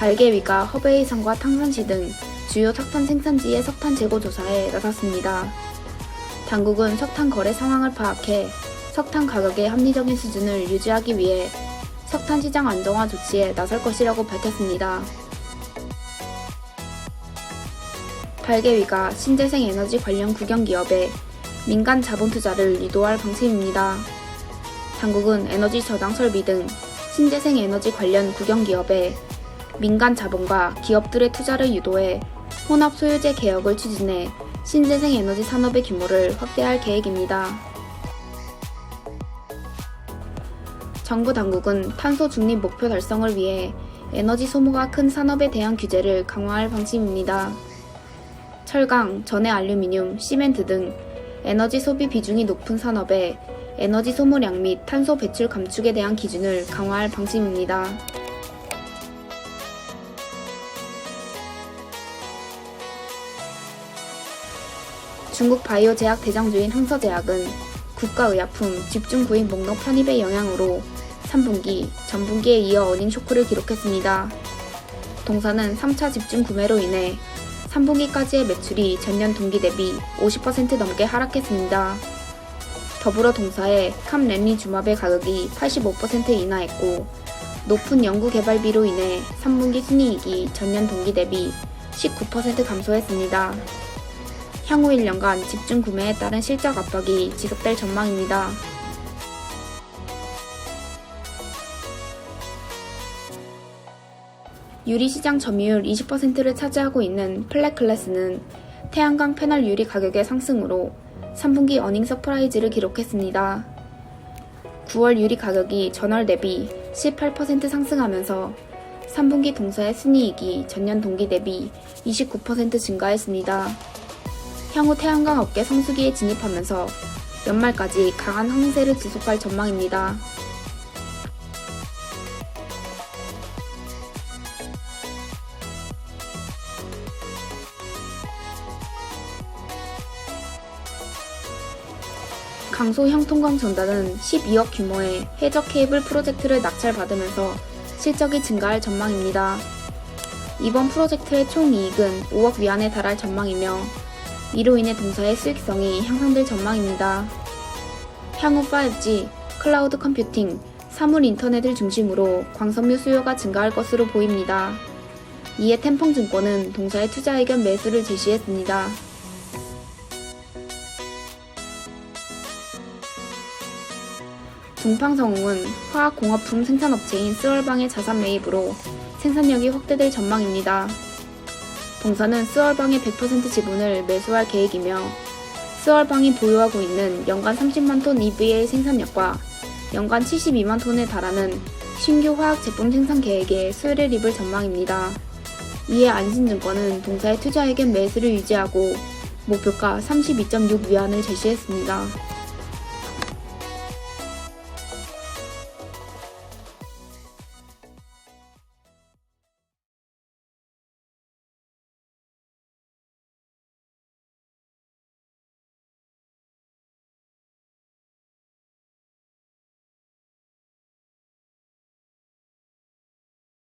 발개위가 허베이산과 탕산시 등 주요 석탄 생산지의 석탄 재고 조사에 나섰습니다. 당국은 석탄 거래 상황을 파악해 석탄 가격의 합리적인 수준을 유지하기 위해 석탄 시장 안정화 조치에 나설 것이라고 밝혔습니다. 발개위가 신재생 에너지 관련 국영 기업에 민간 자본 투자를 유도할 방침입니다. 당국은 에너지 저장 설비 등 신재생 에너지 관련 국영 기업에 민간 자본과 기업들의 투자를 유도해 혼합 소유제 개혁을 추진해 신재생 에너지 산업의 규모를 확대할 계획입니다. 정부 당국은 탄소 중립 목표 달성을 위해 에너지 소모가 큰 산업에 대한 규제를 강화할 방침입니다. 철강, 전해 알루미늄, 시멘트 등 에너지 소비 비중이 높은 산업에 에너지 소모량 및 탄소 배출 감축에 대한 기준을 강화할 방침입니다. 중국 바이오 제약 대장주인 흥서제약은 국가의약품 집중 구입 목록 편입의 영향으로 3분기, 전분기에 이어 어닝 쇼크를 기록했습니다. 동사는 3차 집중 구매로 인해 3분기까지의 매출이 전년 동기 대비 50% 넘게 하락했습니다. 더불어 동사의 캄렌리 주마벨 가격이 85% 인하했고 높은 연구 개발비로 인해 3분기 순이익이 전년 동기 대비 19% 감소했습니다. 향후 1년간 집중 구매에 따른 실적 압박이 지속될 전망입니다. 유리시장 점유율 20%를 차지하고 있는 플랫클래스는 태양광 패널 유리 가격의 상승으로 3분기 어닝 서프라이즈를 기록했습니다. 9월 유리 가격이 전월 대비 18% 상승하면서 3분기 동사의 순이익이 전년 동기 대비 29% 증가했습니다. 향후 태양광 업계 성수기에 진입하면서 연말까지 강한 항세를 지속할 전망입니다. 강소 형통광 전단은 12억 규모의 해적 케이블 프로젝트를 낙찰받으면서 실적이 증가할 전망입니다. 이번 프로젝트의 총 이익은 5억 위안에 달할 전망이며 이로 인해 동사의 수익성이 향상될 전망입니다. 향후 5G, 클라우드 컴퓨팅, 사물 인터넷을 중심으로 광섬유 수요가 증가할 것으로 보입니다. 이에 템펑증권은 동사의 투자 의견 매수를 제시했습니다. 동팡성웅은 화학공업품 생산업체인 스월방의 자산 매입으로 생산력이 확대될 전망입니다. 동사는 스월방의 100% 지분을 매수할 계획이며 스월방이 보유하고 있는 연간 30만 톤 EVA 생산력과 연간 72만 톤에 달하는 신규 화학 제품 생산 계획에 수혜를 입을 전망입니다. 이에 안신증권은 동사의 투자에겐 매수를 유지하고 목표가 32.6 위안을 제시했습니다.